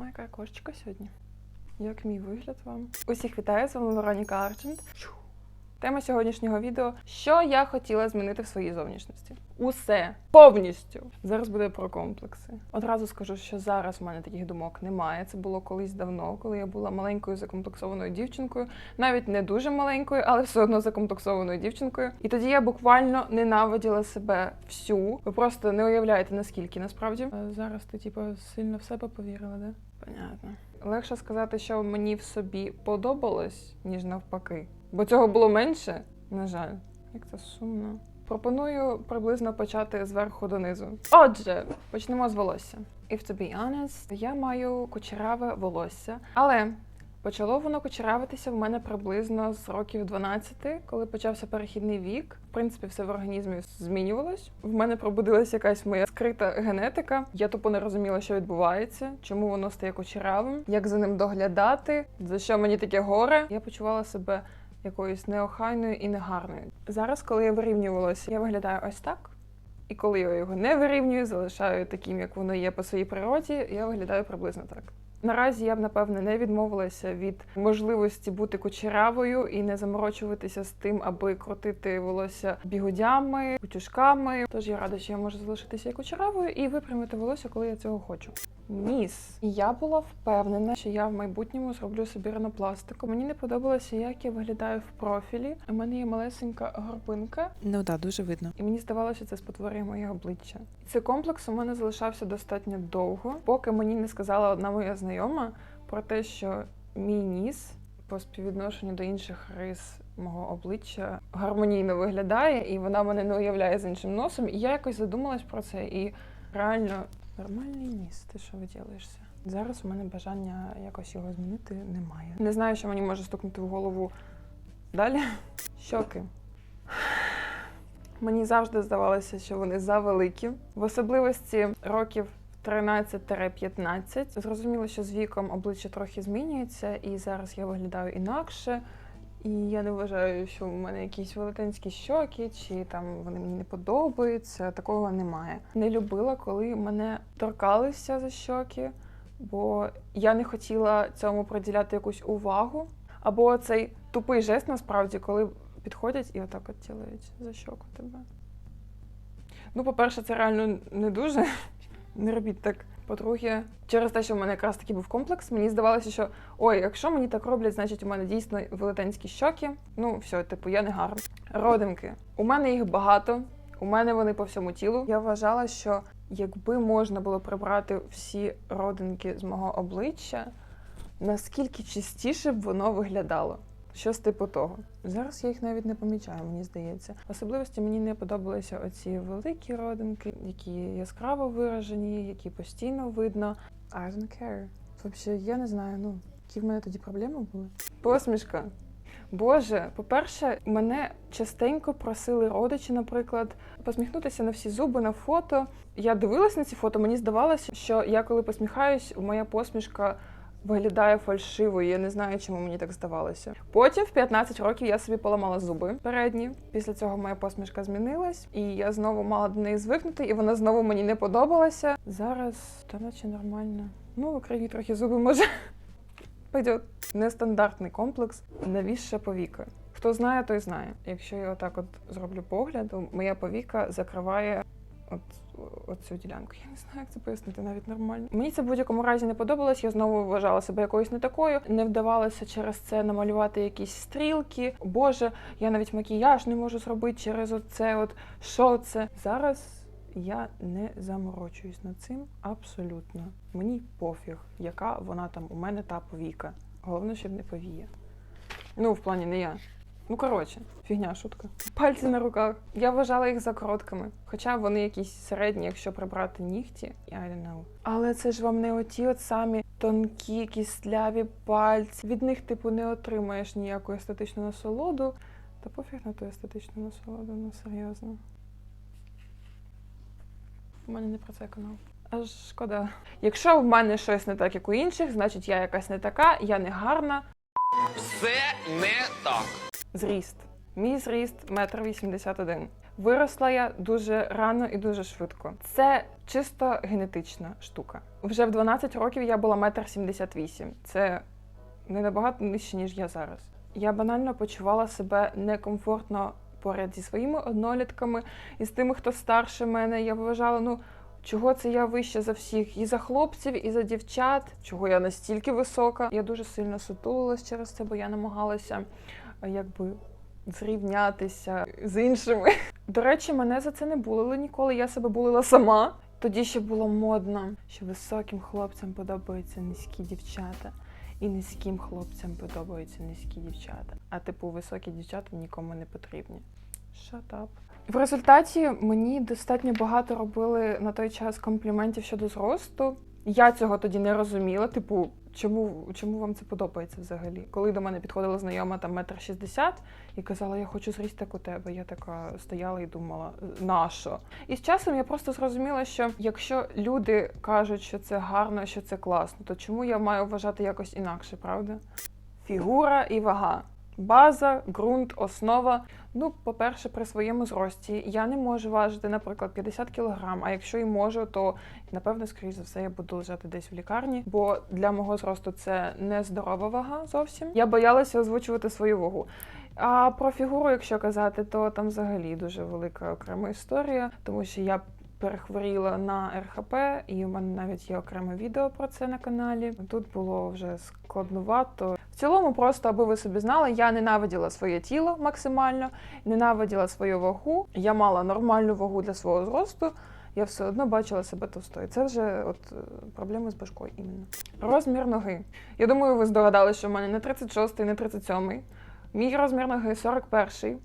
Ой, яка кошечка сьогодні. Як мій вигляд вам? Усіх вітаю, з вами Вероніка Арчент. Тема сьогоднішнього відео: що я хотіла змінити в своїй зовнішності. Усе повністю. Зараз буде про комплекси. Одразу скажу, що зараз в мене таких думок немає. Це було колись давно, коли я була маленькою закомплексованою дівчинкою, навіть не дуже маленькою, але все одно закомплексованою дівчинкою. І тоді я буквально ненавиділа себе всю. Ви просто не уявляєте наскільки насправді. Е, Зараз ти типу сильно в себе повірила, да? Понятно. Легше сказати, що мені в собі подобалось, ніж навпаки. Бо цього було менше, на жаль. Як це сумно. Пропоную приблизно почати зверху донизу. Отже, почнемо з волосся. If to be honest, я маю кучеряве волосся, але почало воно кучеравитися в мене приблизно з років 12, коли почався перехідний вік. В принципі, все в організмі змінювалось. В мене пробудилася якась моя скрита генетика. Я тупо не розуміла, що відбувається, чому воно стає кучеравим, як за ним доглядати, за що мені таке горе. Я почувала себе якоюсь неохайною і негарною. Зараз, коли я вирівнюю волосся, я виглядаю ось так. І коли я його не вирівнюю, залишаю таким, як воно є по своїй природі, я виглядаю приблизно так. Наразі я б напевне не відмовилася від можливості бути кучерявою і не заморочуватися з тим, аби крутити волосся бігудями, кутюшками. Тож я рада, що я можу залишитися кучеравою і випрямити волосся, коли я цього хочу. Ніс. І я була впевнена, що я в майбутньому зроблю собі ринопластику. Мені не подобалося, як я виглядаю в профілі. У мене є малесенька горбинка, Ну так, дуже видно. і мені здавалося, що це спотворює моє обличчя. Цей комплекс у мене залишався достатньо довго, поки мені не сказала одна моя знайома про те, що мій ніс по співвідношенню до інших рис мого обличчя гармонійно виглядає, і вона мене не уявляє з іншим носом. І я якось задумалась про це, і реально нормальний ніс. Ти що виділишся? Зараз у мене бажання якось його змінити немає. Не знаю, що мені може стукнути в голову далі. Щоки. Мені завжди здавалося, що вони завеликі. В особливості років 13-15. Зрозуміло, що з віком обличчя трохи змінюється, і зараз я виглядаю інакше. І я не вважаю, що в мене якісь велетенські щоки, чи там вони мені не подобаються. Такого немає. Не любила, коли мене торкалися за щоки, бо я не хотіла цьому приділяти якусь увагу. Або цей тупий жест, насправді, коли підходять і отак от тілають за щоку тебе. Ну, по-перше, це реально не дуже. Не робіть так. По-друге, через те, що в мене якраз таки був комплекс, мені здавалося, що ой, якщо мені так роблять, значить у мене дійсно велетенські щоки. Ну, все, типу, я не гарна. Родинки. У мене їх багато, у мене вони по всьому тілу. Я вважала, що якби можна було прибрати всі родинки з мого обличчя, наскільки чистіше б воно виглядало. Щось типу того. Зараз я їх навіть не помічаю, мені здається. Особливості мені не подобалися оці великі родинки, які яскраво виражені, які постійно видно. I don't care. Взагалі, я не знаю, ну, які в мене тоді проблеми були. Посмішка. Боже, по-перше, мене частенько просили родичі, наприклад, посміхнутися на всі зуби на фото. Я дивилась на ці фото, мені здавалося, що я коли посміхаюсь, моя посмішка виглядає фальшивою. Я не знаю, чому мені так здавалося. Потім в 15 років я собі поламала зуби передні. Після цього моя посмішка змінилась, і я знову мала до неї звикнути, і вона знову мені не подобалася. Зараз та наче нормально. Ну, в Україні трохи зуби може. Пойдет. Нестандартний комплекс навісша повіка. Хто знає, той знає. Якщо я отак от зроблю погляд, то моя повіка закриває от, цю ділянку. Я не знаю, як це пояснити навіть нормально. Мені це в будь-якому разі не подобалось. Я знову вважала себе якоюсь не такою. Не вдавалося через це намалювати якісь стрілки. Боже, я навіть макіяж не можу зробити через оце. От що це зараз. Я не заморочуюсь над цим абсолютно. Мені пофіг, яка вона там у мене та повіка. Головне, щоб не повіє. Ну, в плані не я. Ну, коротше, фігня, шутка. Пальці на руках. Я вважала їх за короткими. Хоча вони якісь середні, якщо прибрати нігті. I don't know. Але це ж вам не оті от самі тонкі, кістляві пальці. Від них, типу, не отримаєш ніяку естетичну насолоду. Та пофіг на ту естетичну насолоду, ну серйозно. У мене не про це канал. Аж шкода. Якщо в мене щось не так, як у інших, значить я якась не така, я не гарна. Все не так. Зріст. Мій зріст метр вісімдесят один. Виросла я дуже рано і дуже швидко. Це чисто генетична штука. Вже в 12 років я була метр 78. Це не набагато нижче, ніж я зараз. Я банально почувала себе некомфортно поряд зі своїми однолітками і з тими, хто старше мене. Я вважала, ну чого це я вища за всіх? І за хлопців, і за дівчат, чого я настільки висока. Я дуже сильно сутулилась через це, бо я намагалася якби зрівнятися з іншими. До речі, мене за це не булили ніколи. Я себе булила сама. Тоді ще було модно, що високим хлопцям подобаються низькі дівчата, і низьким хлопцям подобаються низькі дівчата. А типу, високі дівчата нікому не потрібні. Shut up. В результаті мені достатньо багато робили на той час компліментів щодо зросту. Я цього тоді не розуміла. Типу, чому, чому вам це подобається взагалі? Коли до мене підходила знайома там метр шістдесят і казала, я хочу зріст так у тебе. Я така стояла і думала, нащо? І з часом я просто зрозуміла, що якщо люди кажуть, що це гарно, що це класно, то чому я маю вважати якось інакше, правда? Фігура і вага. База, ґрунт, основа. Ну, по-перше, при своєму зрості я не можу важити, наприклад, 50 кг, а якщо і можу, то напевно, скоріш за все, я буду лежати десь в лікарні, бо для мого зросту це не здорова вага зовсім. Я боялася озвучувати свою вагу. А про фігуру, якщо казати, то там взагалі дуже велика окрема історія, тому що я перехворіла на РХП, і у мене навіть є окреме відео про це на каналі. Тут було вже складнувато. В цілому, просто аби ви собі знали, я ненавиділа своє тіло максимально, ненавиділа свою вагу. Я мала нормальну вагу для свого зросту. Я все одно бачила себе товстою. Це вже от проблеми з башкою іменно. Розмір ноги. Я думаю, ви здогадалися, що в мене не 36, не 37. Мій розмір ноги 41.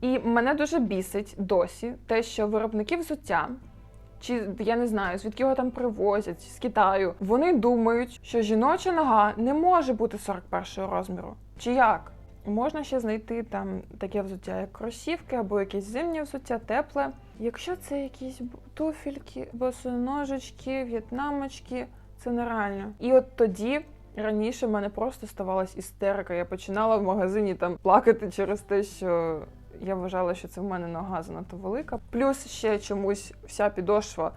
І мене дуже бісить досі те, що виробники взуття, чи я не знаю, звідки його там привозять з Китаю, вони думають, що жіноча нога не може бути 41 розміру. Чи як? Можна ще знайти там таке взуття, як кросівки або якесь зимнє взуття, тепле. Якщо це якісь туфельки, босоножечки, в'єтнамочки, це нереально. І от тоді раніше в мене просто ставалась істерика. Я починала в магазині там плакати через те, що я вважала, що це в мене нога занадто велика. Плюс ще чомусь вся підошва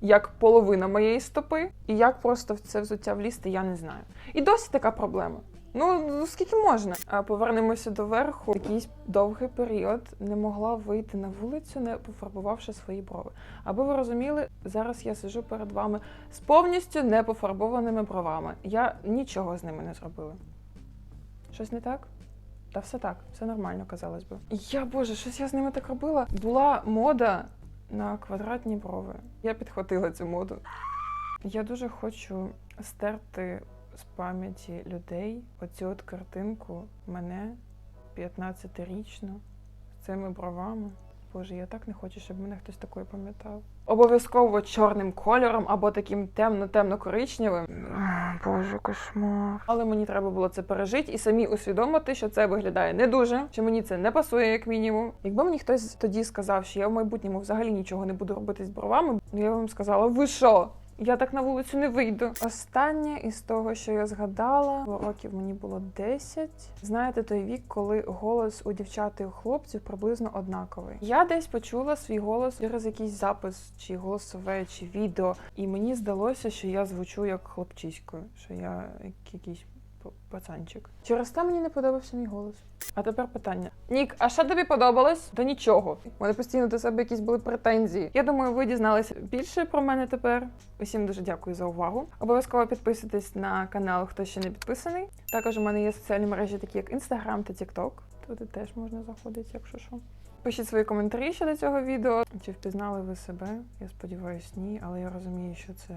як половина моєї стопи, і як просто в це взуття влізти, я не знаю. І досі така проблема. Ну, ну, скільки можна? А повернемося до верху. Якийсь довгий період не могла вийти на вулицю, не пофарбувавши свої брови. Аби ви розуміли, зараз я сижу перед вами з повністю непофарбованими бровами. Я нічого з ними не зробила. Щось не так? Та все так, все нормально, казалось би. Я боже, щось я з ними так робила. Була мода на квадратні брови. Я підхватила цю моду. Я дуже хочу стерти з пам'яті людей оцю от картинку мене 15-річну з цими бровами. Боже, я так не хочу, щоб мене хтось такою пам'ятав. Обов'язково чорним кольором або таким темно-темно-коричневим. Боже, кошмар. Але мені треба було це пережити і самі усвідомити, що це виглядає не дуже, що мені це не пасує, як мінімум. Якби мені хтось тоді сказав, що я в майбутньому взагалі нічого не буду робити з бровами, я б вам сказала: ви що? Я так на вулицю не вийду. Останнє із того, що я згадала, років мені було 10. Знаєте, той вік, коли голос у дівчат і у хлопців приблизно однаковий. Я десь почула свій голос через якийсь запис, чи голосове, чи відео, і мені здалося, що я звучу як хлопчиською, що я як якийсь пацанчик. Через те мені не подобався мій голос. А тепер питання: Нік, а що тобі подобалось? Та нічого. У мене постійно до себе якісь були претензії. Я думаю, ви дізналися більше про мене тепер. Усім дуже дякую за увагу. Обов'язково підписуйтесь на канал, хто ще не підписаний. Також у мене є соціальні мережі, такі як Instagram та TikTok. Туди теж можна заходити, якщо що. Пишіть свої коментарі щодо цього відео. Чи впізнали ви себе? Я сподіваюся, ні, але я розумію, що це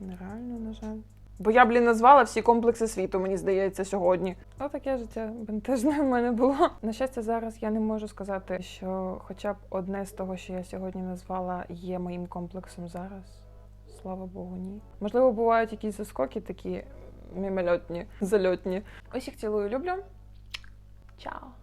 нереально, на жаль. Бо я, блін, назвала всі комплекси світу, мені здається, сьогодні. Отаке життя бентежне в мене було. На щастя, зараз я не можу сказати, що хоча б одне з того, що я сьогодні назвала, є моїм комплексом зараз. Слава Богу, ні. Можливо, бувають якісь заскоки такі мімольотні, зальотні. Усіх цілую, люблю. Чао!